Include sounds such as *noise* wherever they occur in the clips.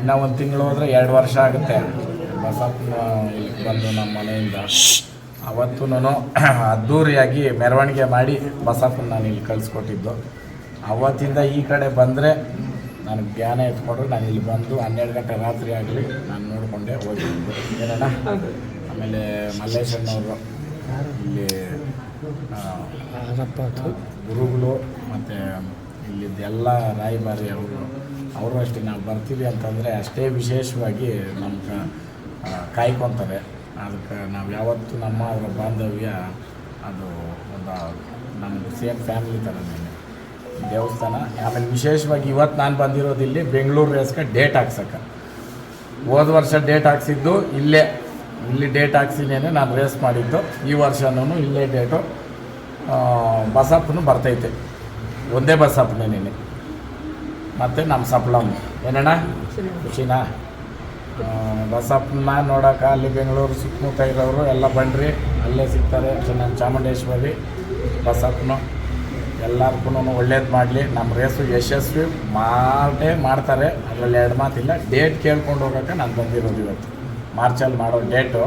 ಇನ್ನೂ ಒಂದು ತಿಂಗಳು ಹೋದರೆ ಎರಡು ವರ್ಷ ಆಗುತ್ತೆ. ಬಸಪ್ಪನ ಇಲ್ಲಿ ಬಂದು ನಮ್ಮ ಮನೆಯಿಂದ. ಅವತ್ತೂ *clears throat* ಅದ್ದೂರಿಯಾಗಿ ಮೆರವಣಿಗೆ ಮಾಡಿ ಬಸಪ್ಪನ ನಾನು ಇಲ್ಲಿ ಕಳಿಸ್ಕೊಟ್ಟಿದ್ದು. ಅವತ್ತಿಂದ ಈ ಕಡೆ ಬಂದರೆ ನಾನು ಜ್ಞಾನ ಎತ್ಕೊಂಡು ನಾನು ಇಲ್ಲಿ ಬಂದು ಹನ್ನೆರಡು ಗಂಟೆ ರಾತ್ರಿ ಆಗಲಿ ನಾನು ನೋಡಿಕೊಂಡೆ ಹೋಗಿದ್ದು. ಏನಣ್ಣ? ಆಮೇಲೆ ಮಲ್ಲೇಶಣ್ಣವರು ಇಲ್ಲಿ ಗುರುಗಳು ಮತ್ತು ಇಲ್ಲಿದ್ದೆಲ್ಲ ರಾಯಭಾರಿ ಅವರು ಅವರು ಅಷ್ಟೇ, ನಾವು ಬರ್ತೀವಿ ಅಂತಂದರೆ ಅಷ್ಟೇ ವಿಶೇಷವಾಗಿ ನಮ್ಗೆ ಕಾಯ್ಕೊತಾರೆ ಅದಕ್ಕೆ ನಾವು ಯಾವತ್ತು ನಮ್ಮ ಅವರ ಬಾಂಧವ್ಯ ಅದು ಒಂದು ನಮ್ಮ ಸೇಮ್ ಫ್ಯಾಮಿಲಿ ಥರನೇ ದೇವಸ್ಥಾನ, ಆಮೇಲೆ ವಿಶೇಷವಾಗಿ ಇವತ್ತು ನಾನು ಬಂದಿರೋದು ಇಲ್ಲಿ ಬೆಂಗಳೂರು ರೇಸ್ಗೆ ಡೇಟ್ ಹಾಕ್ಸಕ್ಕೆ. ಹೋದ ವರ್ಷ ಡೇಟ್ ಹಾಕ್ಸಿದ್ದು ಇಲ್ಲೇ, ಇಲ್ಲಿ ಡೇಟ್ ಹಾಕ್ಸಿನೇನೆ ನಾನು ರೇಸ್ ಮಾಡಿದ್ದು. ಈ ವರ್ಷನೂ ಇಲ್ಲೇ ಡೇಟು ಬಸಪ್ಪನು ಬರ್ತೈತೆ. ಒಂದೇ ಬಸಪ್ಪನೇನೆ ಮತ್ತು ನಮ್ಮ ಸಪ್ಲಮ್ ಏನಣ್ಣ? ಖುಷಿನಾ ಬಸಪ್ಪನ ನೋಡೋಕೆ ಅಲ್ಲಿ ಬೆಂಗಳೂರು ಸುತ್ತಮುತ್ತ ಇರೋರು ಎಲ್ಲ ಬನ್ರಿ. ಅಲ್ಲೇ ಸಿಗ್ತಾರೆ ಚೆನ್ನಾಗಿ ಚಾಮುಂಡೇಶ್ವರಿ, ಬಸಪ್ಪನು. ಎಲ್ಲರಿಗೂ ಒಳ್ಳೇದು ಮಾಡಲಿ. ನಮ್ಮ ರೇಸು ಯಶಸ್ವಿ ಮಾಡೇ ಮಾಡ್ತಾರೆ. ಅದರಲ್ಲಿ ಎರಡು ಮಾತಿಲ್ಲ. ಡೇಟ್ ಕೇಳ್ಕೊಂಡು ಹೋಗೋಕೆ ನಾನು ಬಂದಿರೋದು ಇವತ್ತು. ಮಾರ್ಚಲ್ಲಿ ಮಾಡೋ ಡೇಟು.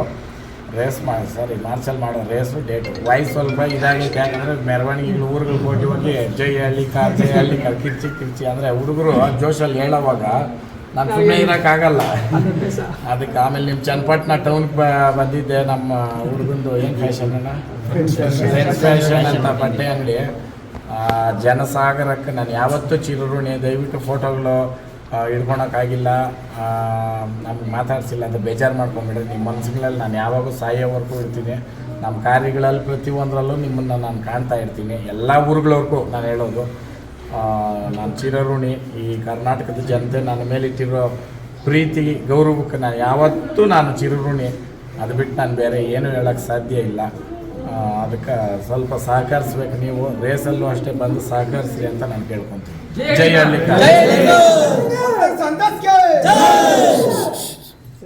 ರೇಸ್ ಮಾಡಿ ಸರಿ ಮಾರ್ಸಲ್ ಮಾಡೋ ರೇಸು ಡೇಟ್. ವಾಯ್ಸ್ ಸ್ವಲ್ಪ ಇದಾಗೈತೆ ಯಾಕಂದರೆ ಮೆರವಣಿಗೆ ಊರುಗಳು ಹೋಗಿ ಹೋಗಿ ಜೈ ಹಳ್ಳಿ ಕಾರ್ ಜೈ ಹಳ್ಳಿ ಕಾರ್ ಕಿರ್ಚಿ ಕಿರ್ಚಿ. ಅಂದರೆ ಹುಡುಗರು ಜೋಶಲ್ಲಿ ಹೇಳೋವಾಗ ನಾನು ಸುಮ್ಮನೆ ಇರೋಕ್ಕಾಗಲ್ಲ. ಅದಕ್ಕೆ ಆಮೇಲೆ ನಿಮ್ಮ ಚನ್ನಪಟ್ಟಣ ಟೌನ್ಗೆ ಬಂದಿದ್ದೆ ನಮ್ಮ ಹುಡುಗಂದು ಏನು ಫ್ಯಾಷನ್ ಅಣ್ಣ? ಫ್ಯಾಷನ್ ಅಂತ ಬಟ್ಟೆ ಅಂಗಡಿ. ಜನಸಾಗರಕ್ಕೆ ನಾನು ಯಾವತ್ತೂ ಚಿರಋಣಿ ದಯವಿಟ್ಟು ಫೋಟೋಗಳು ಹಿಡ್ಕೊಳಕ್ಕಾಗಿಲ್ಲ. ನಮ್ಗೆ ಮಾತಾಡ್ಸಿಲ್ಲ ಅಂತ ಬೇಜಾರು ಮಾಡ್ಕೊಂಬಿಡ್ರಿ. ನಿಮ್ಮ ಮನಸ್ಸುಗಳಲ್ಲಿ ನಾನು ಯಾವಾಗೂ ಸಾಯೋವರೆಗೂ ಇರ್ತೀನಿ. ನಮ್ಮ ಕಾರ್ಯಗಳಲ್ಲಿ ಪ್ರತಿಯೊಂದರಲ್ಲೂ ನಿಮ್ಮನ್ನು ನಾನು ಕಾಣ್ತಾ ಇರ್ತೀನಿ. ಎಲ್ಲ ಊರುಗಳವ್ರಿಗೂ ನಾನು ಹೇಳೋದು. ನಾನು ಚಿರಋಣಿ, ಈ ಕರ್ನಾಟಕದ ಜನತೆ ನನ್ನ ಮೇಲಿಟ್ಟಿರೋ ಪ್ರೀತಿ, ಗೌರವಕ್ಕೆ ನಾನು ಯಾವತ್ತೂ ನಾನು ಚಿರಋಣಿ. ಅದು ಬಿಟ್ಟು ನಾನು ಬೇರೆ ಏನೂ ಹೇಳೋಕ್ಕೆ ಸಾಧ್ಯ ಇಲ್ಲ. ಅದಕ್ಕೆ ಸ್ವಲ್ಪ ಸಹಕರಿಸ್ಬೇಕು ನೀವು. ರೇಸಲ್ಲೂ ಅಷ್ಟೇ ಬಂದು ಸಹಕರಿಸಿ ಅಂತ ನಾನು ಕೇಳ್ಕೊಂತೀನಿ. ಜೈ ಹಳ್ಳಿ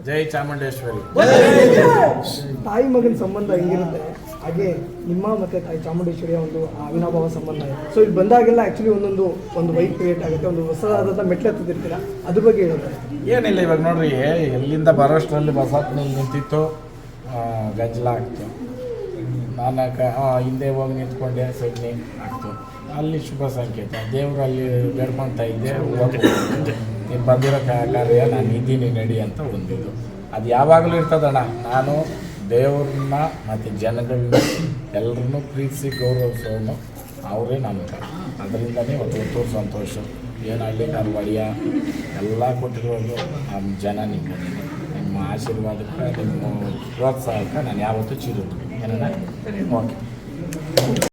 ಜೈ ಚಾಮುಂಡೇಶ್ವರಿ. ತಾಯಿ ಮಗನ ಸಂಬಂಧ ಹೆಂಗಿರುತ್ತೆ? ಹಾಗೆ ನಿಮ್ಮ ಮತ್ತೆ ತಾಯಿ ಚಾಮುಂಡೇಶ್ವರಿಯ ಒಂದು ಅವಿನಾಭಾವ ಸಂಬಂಧ ಇದೆ. ಸೊ ಇಲ್ಲಿ ಬಂದಾಗೆಲ್ಲ ಆಕ್ಚುಲಿ ಒಂದೊಂದು ಒಂದು ವೈಟ್ ಕ್ರಿಯೇಟ್ ಆಗುತ್ತೆ. ಒಂದು ಹೊಸದಾದಂಥ ಮೆಟ್ಲು ಹತ್ತಿರ್ತೀರ ಅದ್ರ ಬಗ್ಗೆ ಹೇಳೋದು. ಏನಿಲ್ಲ ಇವಾಗ ನೋಡ್ರಿ ಎಲ್ಲಿಂದ ಬರೋಷ್ಟರಲ್ಲಿ ಬಸಪ್ಪನಲ್ಲಿ ನಿಂತಿತ್ತು ಗಂಜಲ ಆಗ್ತು ನಾನು ಹಿಂದೆ ಹೋಗಿ ನಿಂತ್ಕೊಂಡೆ ಸಗಣಿ ಆಗ್ತು. ಅಲ್ಲಿ ಶುಭ ಸಂಕೇತ. ದೇವರು ಅಲ್ಲಿ ಬೇಡ್ಕೊಳ್ತಾ ಇದ್ದೆ. ನೀನು ಬಂದಿರೋ ಕಾರ್ಯ, ನಾನು ಇದ್ದೀನಿ, ನಡಿ ಅಂತ ಒಂದಿದ್ದು ಅದು ಯಾವಾಗಲೂ ಇರ್ತದಣ್ಣ. ನಾನು, ದೇವ್ರನ್ನ ಮತ್ತು ಜನಗಳನ್ನ ಎಲ್ಲರನ್ನೂ ಪ್ರೀತಿಸಿ ಗೌರವಿಸೋನು ಅವರೇ ನಮ್ಗೆ ಅದರಿಂದನೇ ಒಂದು ಹೊತ್ತೂರು ಸಂತೋಷ. ಏನು ನಾನು ಒಡೆಯ. ಎಲ್ಲ ಕೊಟ್ಟಿರೋದು ನಮ್ಮ ಜನ ನಿಮ್ಮ ನಿಮ್ಮ ಆಶೀರ್ವಾದಕ್ಕೆ ನಿಮ್ಮ ಪ್ರೋತ್ಸಾಹಕ್ಕೆ ನಾನು ಯಾವತ್ತೂ ಚಿರು ಏನಣ್ಣ ಓಕೆ